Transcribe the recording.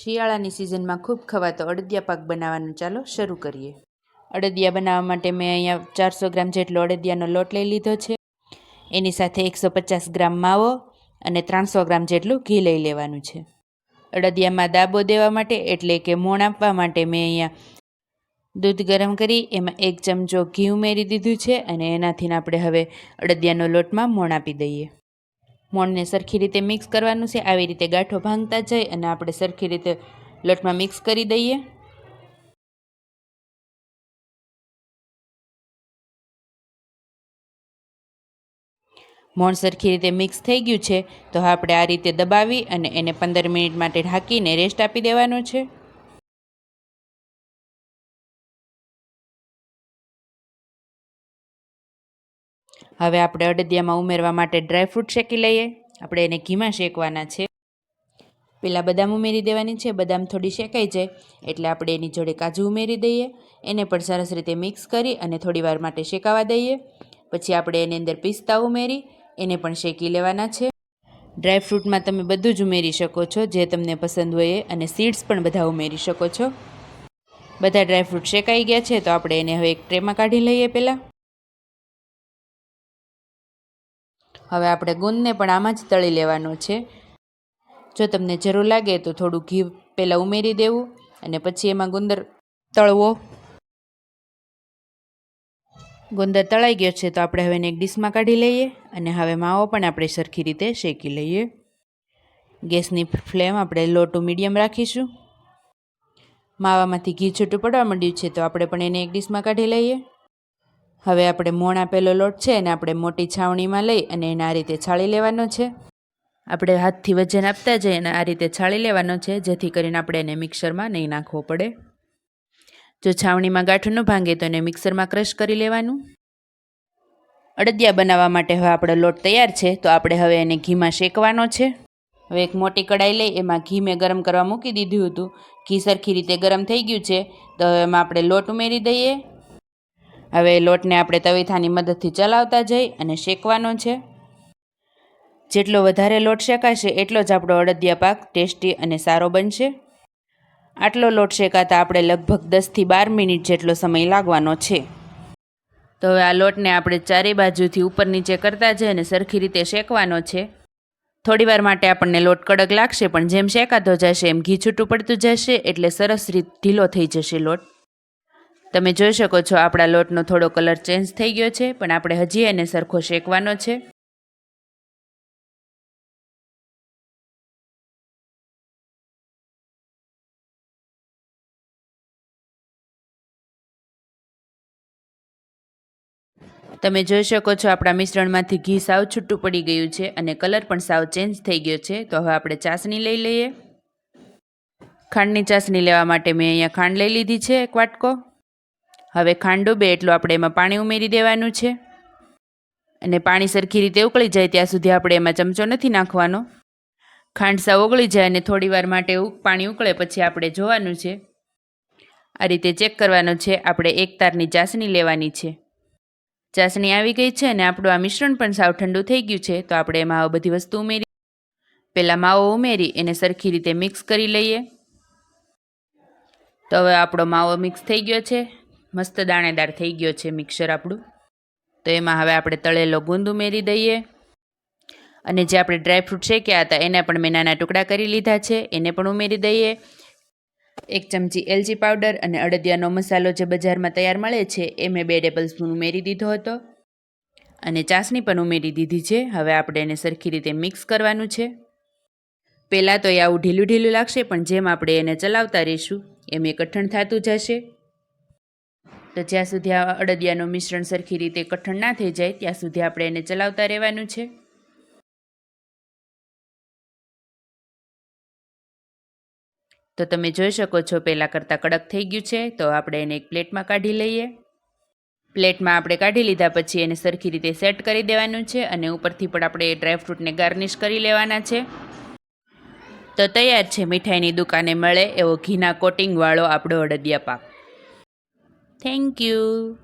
શિયાળાની સિઝનમાં ખૂબ ખવાતો અડદિયા પાક બનાવવાનું ચાલો શરૂ કરીએ. અડદિયા બનાવવા માટે મેં અહીંયા ચારસો ગ્રામ જેટલો અડદિયાનો લોટ લઈ લીધો છે. એની સાથે એકસો પચાસ ગ્રામ માવો અને ત્રણસો ગ્રામ જેટલું ઘી લઈ લેવાનું છે. અડદિયામાં દાબો દેવા માટે એટલે કે મોણ આપવા માટે મેં અહીંયા દૂધ ગરમ કરી એમાં એક ચમચો ઘી ઉમેરી દીધું છે અને એનાથી આપણે હવે અડદિયાનો લોટમાં મોણ આપી દઈએ. મોણને સરખી રીતે મિક્સ કરવાનું છે. આવી રીતે ગાંઠો ભાંગતા જાય અને આપણે સરખી રીતે લોટમાં મિક્સ કરી દઈએ. મોણ સરખી રીતે મિક્સ થઈ ગયું છે. તો આપણે આ રીતે દબાવી અને એને પંદર મિનિટ માટે ઢાંકીને રેસ્ટ આપી દેવાનો છે. હવે આપણે અડદિયામાં ઉમેરવા માટે ડ્રાયફ્રૂટ શેકી લઈએ. આપણે એને ઘીમાં શેકવાના છે. પહેલાં બદામ ઉમેરી દેવાની છે. બદામ થોડી શેકાઈ જાય એટલે આપણે એની જોડે કાજુ ઉમેરી દઈએ. એને પણ સરસ રીતે મિક્સ કરી અને થોડી વાર માટે શેકાવા દઈએ. પછી આપણે એની અંદર પિસ્તા ઉમેરી, એને પણ શેકી લેવાના છે. ડ્રાયફ્રૂટમાં તમે બધું જ ઉમેરી શકો છો. જે તમને પસંદ હોય અને સીડ્સ પણ બધા ઉમેરી શકો છો. બધા ડ્રાયફ્રૂટ શેકાઈ ગયા છે તો આપણે એને હવે એક ટ્રેમાં કાઢી લઈએ પહેલાં હવે આપણે ગુંદને પણ આમાં જ તળી લેવાનો છે. જો તમને જરૂર લાગે તો થોડું ઘી પહેલાં ઉમેરી દેવું અને પછી એમાં ગુંદર તળવો. ગુંદર તળાઈ ગયો છે તો આપણે હવે એને એક ડીશમાં કાઢી લઈએ અને હવે માવો પણ આપણે સરખી રીતે શેકી લઈએ. ગેસની ફ્લેમ આપણે લો ટુ મીડિયમ રાખીશું. માવામાંથી ઘી છૂટું પડવા માંડ્યું છે તો આપણે પણ એને એક ડીશમાં કાઢી લઈએ. હવે આપણે મોણ આપેલો લોટ છે એને આપણે મોટી છાવણીમાં લઈ અને એને આ રીતે છાળી લેવાનો છે. આપણે હાથથી વજન આપતા જઈએ અને આ રીતે છાળી લેવાનો છે, જેથી કરીને આપણે એને મિક્સરમાં નહીં નાખવો પડે. જો છાવણીમાં ગાંઠ ન ભાંગે તો એને મિક્સરમાં ક્રશ કરી લેવાનું. અડદિયા બનાવવા માટે હવે આપણો લોટ તૈયાર છે, તો આપણે હવે એને ઘીમાં શેકવાનો છે. હવે એક મોટી કડાઈ લઈ, એમાં ઘી મેં ગરમ કરવા મૂકી દીધું હતું. ઘી સરખી રીતે ગરમ થઈ ગયું છે, તો હવે એમાં આપણે લોટ ઉમેરી દઈએ. હવે લોટને આપણે તવીથાની મદદથી ચલાવતા જઈ અને શેકવાનો છે. જેટલો વધારે લોટ શેકાશે એટલો જ આપણો અડદિયા પાક ટેસ્ટી અને સારો બનશે. આટલો લોટ શેકાતા આપણે લગભગ દસથી બાર મિનિટ જેટલો સમય લાગવાનો છે. તો હવે આ લોટને આપણે ચારે બાજુથી ઉપર નીચે કરતા જઈએ અને સરખી રીતે શેકવાનો છે. થોડીવાર માટે આપણને લોટ કડક લાગશે પણ જેમ શેકાતો જશે એમ ઘી છૂટું પડતું જશે એટલે સરસ રીત ઢીલો થઈ જશે લોટ. તમે જોઈ શકો છો આપણા લોટનો થોડો કલર ચેન્જ થઈ ગયો છે, પણ આપણે હજી એને સરખો શેકવાનો છે. તમે જોઈ શકો છો આપણા મિશ્રણમાંથી ઘી સાવ છૂટું પડી ગયું છે અને કલર પણ સાવ ચેન્જ થઈ ગયો છે, તો હવે આપણે ચાસણી લઈ લઈએ. ખાંડની ચાસણી લેવા માટે મેં અહીંયા ખાંડ લઈ લીધી છે, એક વાટકો. હવે ખાંડો બે એટલું આપણે એમાં પાણી ઉમેરી દેવાનું છે. અને પાણી સરખી રીતે ઉકળી જાય ત્યાં સુધી આપણે એમાં ચમચો નથી નાખવાનો. ખાંડ સાવ ઓગળી જાય અને થોડી વાર માટે પાણી ઉકળે પછી આપણે જોવાનું છે. આ રીતે ચેક કરવાનું છે આપણે એક તારની ચાસણી લેવાની છે. ચાસણી આવી ગઈ છે અને આપણું આ મિશ્રણ પણ સાવ ઠંડુ થઈ ગયું છે તો આપણે એમાં આ બધી વસ્તુ ઉમેરી પહેલાં માવો ઉમેરી એને સરખી રીતે મિક્સ કરી લઈએ. તો હવે આપણો માવો મિક્સ થઈ ગયો છે. મસ્ત દાણેદાર થઈ ગયો છે મિક્સર આપણું. તો એમાં હવે આપણે તળેલો ગુંદ ઉમેરી દઈએ. અને જે આપણે ડ્રાયફ્રૂટ શેક્યા હતા, એના પણ મેં નાના ટુકડા કરી લીધા છે, એને પણ ઉમેરી દઈએ. એક ચમચી એલચી પાવડર અને અડદિયાનો મસાલો જે બજારમાં તૈયાર મળે છે, એ મેં બે ટેબલ સ્પૂન ઉમેરી દીધો હતો. અને ચાસણી પણ ઉમેરી દીધી છે, હવે આપણે એને સરખી રીતે મિક્સ કરવાનું છે. પહેલાં તો એ આવું ઢીલું ઢીલું લાગશે, પણ જેમ આપણે એને ચલાવતા રહીશું, એમ એ કઠણ થતું જશે. તો જ્યાં સુધી આ અડદિયાનું મિશ્રણ સરખી રીતે કઠણ ના થઈ જાય, ત્યાં સુધી આપણે એને ચલાવતા રહેવાનું છે. તો તમે જોઈ શકો છો, પહેલાં કરતાં કડક થઈ ગયું છે, તો આપણે એને એક પ્લેટમાં કાઢી લઈએ. પ્લેટમાં આપણે કાઢી લીધા પછી એને સરખી રીતે સેટ કરી દેવાનું છે અને ઉપરથી પણ આપણે ડ્રાયફ્રૂટને ગાર્નિશ કરી લેવાના છે. તો તૈયાર છે, મીઠાઈની દુકાને મળે એવો ઘીના કોટિંગવાળો આપણો અડદિયા પાક. Thank you.